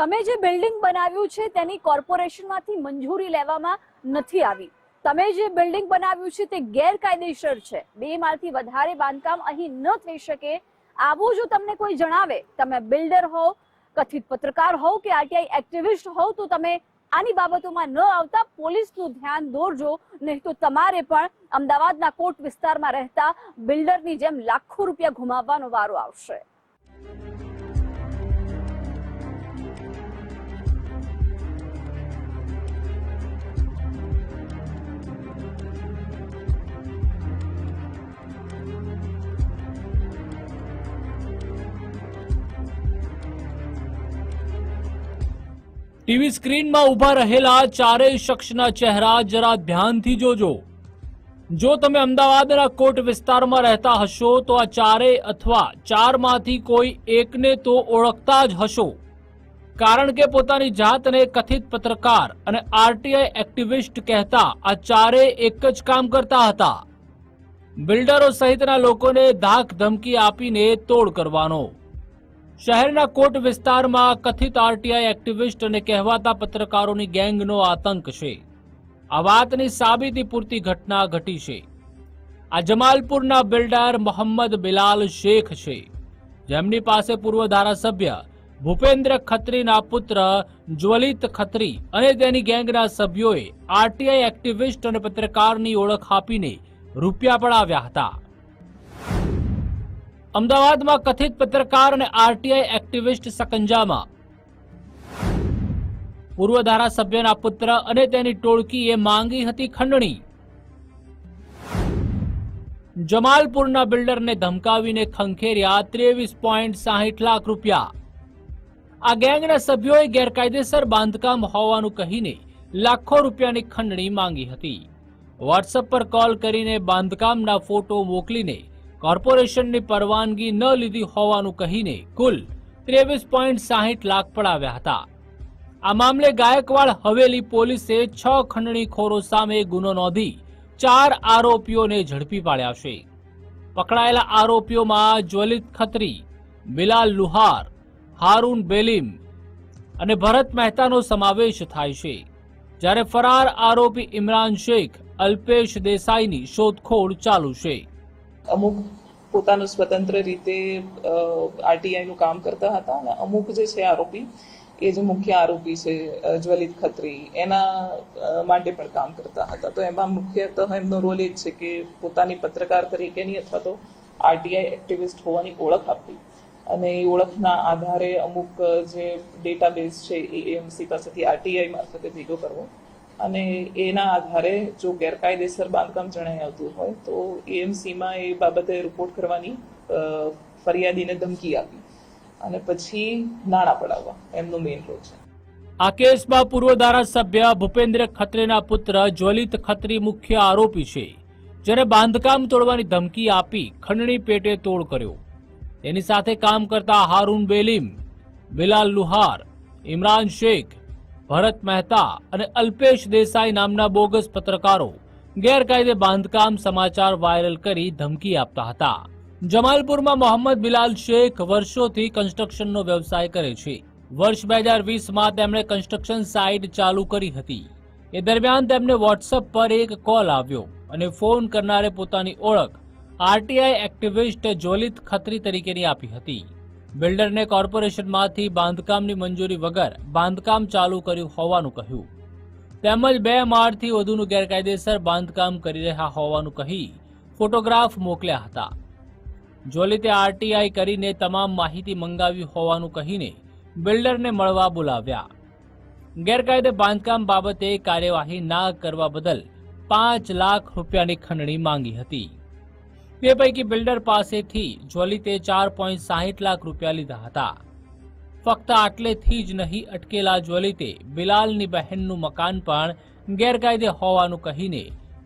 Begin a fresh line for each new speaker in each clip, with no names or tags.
તમે જે બિલ્ડિંગ બનાવ્યું છે, તેની કોર્પોરેશનમાંથી મંજૂરી લેવામાં નથી આવી. તમે જે બિલ્ડિંગ બનાવ્યું છે, તે ગેરકાયદેસર છે. બે માળથી વધારે બાંધકામ અહીં ન થઈ શકે. આવું જો તમને કોઈ જણાવે, તમે બિલ્ડર હો કથિત પત્રકાર હોવ કે આરટીઆઈ એક્ટિવિસ્ટ હોવ, તો તમે આની બાબતોમાં ન આવતા પોલીસનું ધ્યાન દોરજો. નહીં તો તમારે પણ અમદાવાદના કોટ વિસ્તારમાં રહેતા બિલ્ડરની જેમ લાખો રૂપિયા ગુમાવવાનો વારો આવશે.
ટીવી સ્ક્રીનમાં ઊભા રહેલા ચારેય શખ્સના ચહેરા જરા ધ્યાનથી જોજો. જો તમે અમદાવાદના કોટ વિસ્તારમાં રહેતા હશો, તો આ ચારેય અથવા ચારમાંથી કોઈ એકને તો ઓળખતા જ હશો. કારણ કે પોતાની જાતને કથિત પત્રકાર અને આરટીઆઈ એક્ટિવિસ્ટ કહેતા આ ચારેય એક જ કામ કરતા હતા. બિલ્ડરો સહિતના લોકોને ધાક ધમકી આપીને તોડ કરવાનો. શહેરના કોટ વિસ્તારમાં કથિત આરટીઆઈ એક્ટિવિસ્ટ અને કહેવાતા પત્રકારોની ગેંગનો આતંક છે. આ વાતની સાબિતી પૂરતી ઘટના ઘટી છે. આ જમાલપુરના બિલ્ડર મોહમ્મદ બિલાલ શેખ છે. જેમની પાસે પૂર્વ ધારાસભ્ય ભૂપેન્દ્ર ખત્રીના પુત્ર જ્વલિત ખત્રી અને તેની ગેંગના સભ્યોએ આરટીઆઈ એક્ટિવિસ્ટ અને પત્રકારની ઓળખ આપીને રૂપિયા પડાવ્યા હતા. અમદાવાદમાં કથિત પત્રકાર અને આરટીઆઈ એક્ટિવિસ્ટ સકંજામાં. પૂર્વ ધારાસભ્યના પુત્ર અને તેની ટોળકીએ માંગી હતી ખંડણી. જમાલપુરના બિલ્ડરને ધમકાવીને ખંખેર્યા ત્રેવીસ પોઈન્ટ સાહીઠ લાખ રૂપિયા. આ ગેંગના સભ્યોએ ગેરકાયદેસર બાંધકામ હોવાનું કહીને લાખો રૂપિયાની ખંડણી માંગી હતી. વોટ્સએપ પર કોલ કરીને બાંધકામના ફોટો મોકલીને કોર્પોરેશનની પરવાનગી ન લીધી હોવાનું કહીને કુલ ત્રેવીસ પોઈન્ટ સાહીઠ લાખ પડાવ્યા હતા. આ મામલે ગાયકવાડ હવેલી પોલીસે છ ખંડણીખોરો સામે ગુનો નોંધી ચાર આરોપીઓને ઝડપી પાડ્યા છે. પકડાયેલા આરોપીઓમાં જ્વલિત ખત્રી બિલાલ લુહાર, હારૂન બેલીમ અને ભરત મહેતાનો સમાવેશ થાય છે. જ્યારે ફરાર આરોપી ઇમરાન શેખ, અલ્પેશ દેસાઈની શોધખોળ ચાલુ છે.
અમુક પોતાનું સ્વતંત્ર રીતે આરટીઆઈનું કામ કરતા હતા અને અમુક જે છે આરોપી, એ જે મુખ્ય આરોપી છે જ્વલિત ખત્રી, એના માટે પણ કામ કરતા હતા. તો એમાં મુખ્યતઃ એમનો રોલ એ જ છે કે પોતાની પત્રકાર તરીકેની અથવા તો આરટીઆઈ એક્ટિવિસ્ટ હોવાની ઓળખ આપવી. અને એ ઓળખના આધારે અમુક જે ડેટાબેઝ છે એ એમસી પાસેથી આરટીઆઈ મારફતે ભેગો કરવો. અને એના આધારે જો ગેરકાયદેસર બાંધકામ જણાઈ આવતું હોય, તો એએમસીમાં એ બાબતે રિપોર્ટ કરવાની ફરિયાદીને ધમકી આપી. અને પછી નાણાં પડાવવા. એમનો મેઇન રોલ છે.
આ કેસમાં પૂર્વ ધારાસભ્ય ભૂપેન્દ્ર ખત્રીના પુત્ર જ્વલિત ખત્રી મુખ્ય આરોપી છે, જેને બાંધકામ તોડવાની ધમકી આપી ખંડણી પેટે તોડ કર્યો. તેની સાથે કામ કરતા હારૂન બેલીમ, બિલાલ લુહાર, ઇમરાન શેખ ભરત મહેતા અને અલ્પેશ દેસાઈ નામના બોગસ પત્રકારો ગેરકાયદે બાંધકામ સમાચાર વાયરલ કરી ધમકી આપતા હતા. જમાલપુરમાં મોહમ્મદ બિલાલ શેખ વર્ષોથી કન્સ્ટ્રક્શનનો વ્યવસાય કરે છે. વર્ષ બે હજાર વીસમાં તેમણે કન્સ્ટ્રક્શન સાઇટ ચાલુ કરી હતી. એ દરમિયાન તેમને વોટ્સઅપ પર એક કોલ આવ્યો અને ફોન કરનારે પોતાની ઓળખ આરટીઆઈ એક્ટિવિસ્ટ જોલિત ખત્રી તરીકેની આપી હતી. બિલ્ડરને કોર્પોરેશનમાંથી બાંધકામની મંજૂરી વગર બાંધકામ ચાલુ કર્યું હોવાનું કહ્યું. તેમજ બે માળથી વધુનું ગેરકાયદેસર બાંધકામ કરી રહ્યા હોવાનું કહી ફોટોગ્રાફ મોકલ્યા હતા. જોલિતે આરટીઆઈ કરીને તમામ માહિતી મંગાવી હોવાનું કહીને બિલ્ડરને મળવા બોલાવ્યા. ગેરકાયદે બાંધકામ બાબતે કાર્યવાહી ના કરવા બદલ પાંચ લાખ રૂપિયાની ખંડણી માંગી હતી. તે પૈકી બિલ્ડર પાસેથી જ્વલિતે ચાર પોઈન્ટ સાહીઠ લાખ રૂપિયા લીધા હતા. ફક્ત આટલેથી જ નહીં, અટકેલા જ્વલિતે બિલાલની બહેનનું મકાન પણ ગેરકાયદે હોવાનું કહીને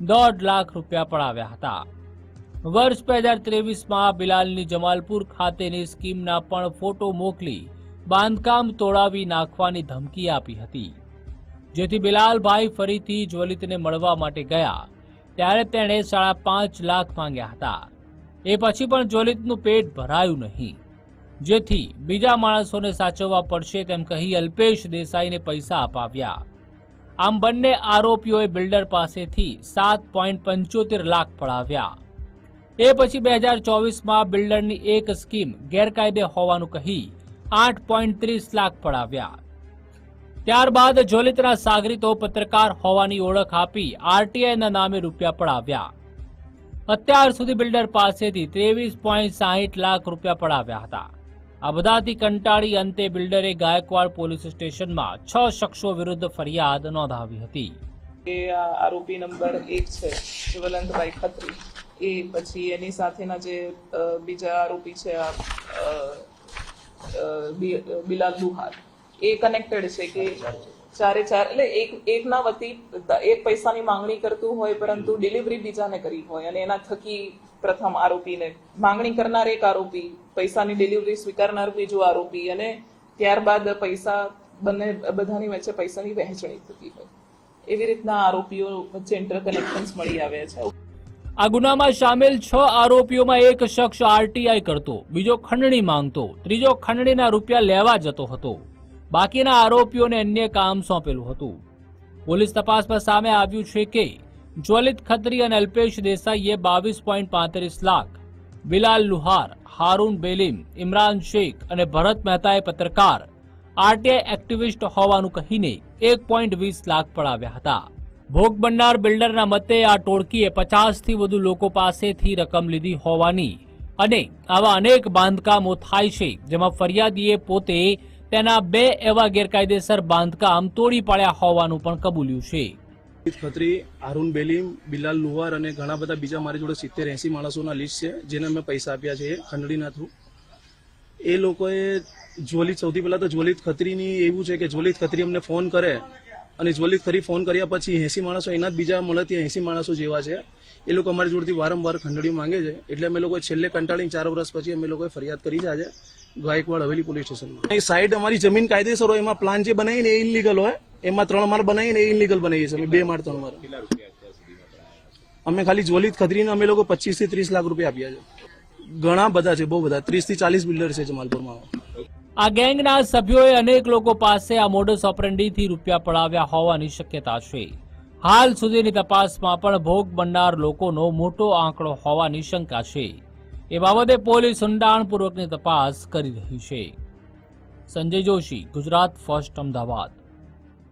દોઢ લાખ રૂપિયા પડાવ્યા હતા. વર્ષ બે હજાર ત્રેવીસમાં બિલાલની જમાલપુર ખાતેની સ્કીમના પણ ફોટો મોકલી બાંધકામ તોડાવી નાખવાની ધમકી આપી હતી. જેથી બિલાલભાઈ ફરીથી જ્વલિતને મળવા માટે ગયા. ત્યારે તેણે સાડા પાંચ લાખ માંગ્યા હતા. એ પછી પણ જ્વલિતનું પેટ ભરાયું નહીં. જેથી બીજા માણસોને સાચવવા પડશે તેમ કહી અલ્પેશ દેસાઈને પૈસા અપાવ્યા. આમ બંને આરોપીઓએ બિલ્ડર પાસેથી સાત પોઈન્ટ પંચોતેર લાખ પડાવ્યા. એ પછી બે હજાર ચોવીસમાં બિલ્ડરની એક સ્કીમ ગેરકાયદે હોવાનું કહી આઠ પોઈન્ટ ત્રીસ લાખ પડાવ્યા. ત્યારબાદ જોલિતના સાગરીતો પત્રકાર હોવાની ઓળખ આપી આરટીઆઈના નામે રૂપિયા પડાવ્યા. અત્યાર સુધી બિલ્ડર પાસેથી ત્રેવીસ પોઈન્ટ સાહીઠ લાખ રૂપિયા પડાવ્યા હતા. આ બધાથી કંટાળી અંતે બિલ્ડરે ગાયકવાડ પોલીસ સ્ટેશનમાં છ શખ્સો વિરુદ્ધ ફરિયાદ નોંધાવી હતી.
આરોપી નંબર એક છે જ્વલંતભાઈ ખત્રી. એ પછી એની સાથેના જે બીજા આરોપી છે બિલાલ દુહાર. એ કનેક્ટેડ છે કે ચારે ચાર, એટલે એક, એકના વતી એક પૈસાની માંગણી કરતું હોય પરંતુ ડિલિવરી બીજાને કરી હોય અને એના થકી પ્રથમ આરોપીને માંગણી કરનાર એક આરોપી, પૈસાની ડિલિવરી સ્વીકારનાર બીજો આરોપી અને ત્યારબાદ પૈસા બંને, બધાની વચ્ચે પૈસાની વહેંચણી થતી હોય. એવી રીતના આરોપીઓ વચ્ચે ઇન્ટરકનેક્શન્સ મળી આવ્યા છે.
આ ગુનામાં સામેલ છ આરોપીઓમાં એક શખ્સ આરટીઆઈ કરતો, બીજો ખંડણી માંગતો, ત્રીજો ખંડણીના રૂપિયા લેવા જતો હતો. બાકીના આરોપીઓને અન્ય કામ સોંપેલું હતું. પોલીસ તપાસમાં સામે આવ્યું છે કે, જ્વલિત ખત્રી અને અલ્પેશ દેસાઈએ બાવીસ પોઈન્ટ પાંત્રીસ લાખ, બિલાલ લુહાર, હારૂન બેલીમ, ઇમરાન શેખ અને ભરત મહેતાએ પત્રકાર, આરટીઆઈ એક્ટિવિસ્ટ હોવાનું કહીને એક પોઈન્ટ વીસ લાખ પડાવ્યા હતા. ભોગ બનનાર બિલ્ડરના મતે આ ટોળકીએ પચાસથી વધુ લોકો પાસેથી રકમ લીધી હોવાની અને આવા અનેક બાંધકામો થાય છે જેમાં ફરિયાદીએ પોતે તેના બે એવા ગેરકાયદેસર બાંધકામ તોડી પાડ્યા હોવાનું પણ કબૂલ્યું છે.
ખત્રી, હારૂન બેલીમ, બિલાલ લુહાર અને ઘણા બધા બીજા મારી જોડે સિત્તેર એંસી માણસોના લિસ્ટ છે, જેને મેં પૈસા આપ્યા છે ખંડણીના થ્રુ એ લોકોએ જ્વલિત, સૌથી પહેલાં તો જ્વલિત ખત્રીની એવું છે કે જ્વલિત ખત્રી અમને ફોન કરે અને જ્વલિત ખત્રી ફોન કર્યા પછી એસી માણસો એના જ બીજા મળે ત્યાં એંસી માણસો જેવા છે. એ લોકો અમારી જોડેથી વારંવાર ખંડણી માંગે છે. એટલે અમે લોકોએ છેલ્લે કંટાળીને ચાર વર્ષ પછી અમે લોકોએ ફરિયાદ કરી છે આજે. ગાયકવાડ હવેલી પોલીસ સ્ટેશનમાં. એ સાઈડ અમારી જમીન કાયદેસર હોય એમાં પ્લાન જે બનાવીને એ ઇનલીગલ હોય એમાં ત્રણ માળ બનાવીને એ ઇનલીગલ બનાવીએ છીએ અમે બે માળ ત્રણ માળ. અમે ખાલી જ્વલિત ખત્રીને અમે લોકો પચીસથી ત્રીસ લાખ રૂપિયા આપ્યા છે. ઘણા બધા છે બહુ બધા. ત્રીસથી ચાલીસ બિલ્ડર છે જમાલપુરમાં
આ ગેંગના સભ્યોએ અનેક લોકો પાસે આ મોડસ ઓપરેન્ડીથી રૂપિયા પડાવ્યા હોવાની શક્યતા છે. હાલ સુધીની તપાસમાં પણ ભોગ બનનાર લોકોનો મોટો આંકડો હોવાની શંકા છે. એ બાબતે પોલીસ ઊંડાણપૂર્વકની તપાસ કરી રહી છે. સંજય જોશી ગુજરાત ફર્સ્ટ અમદાવાદ.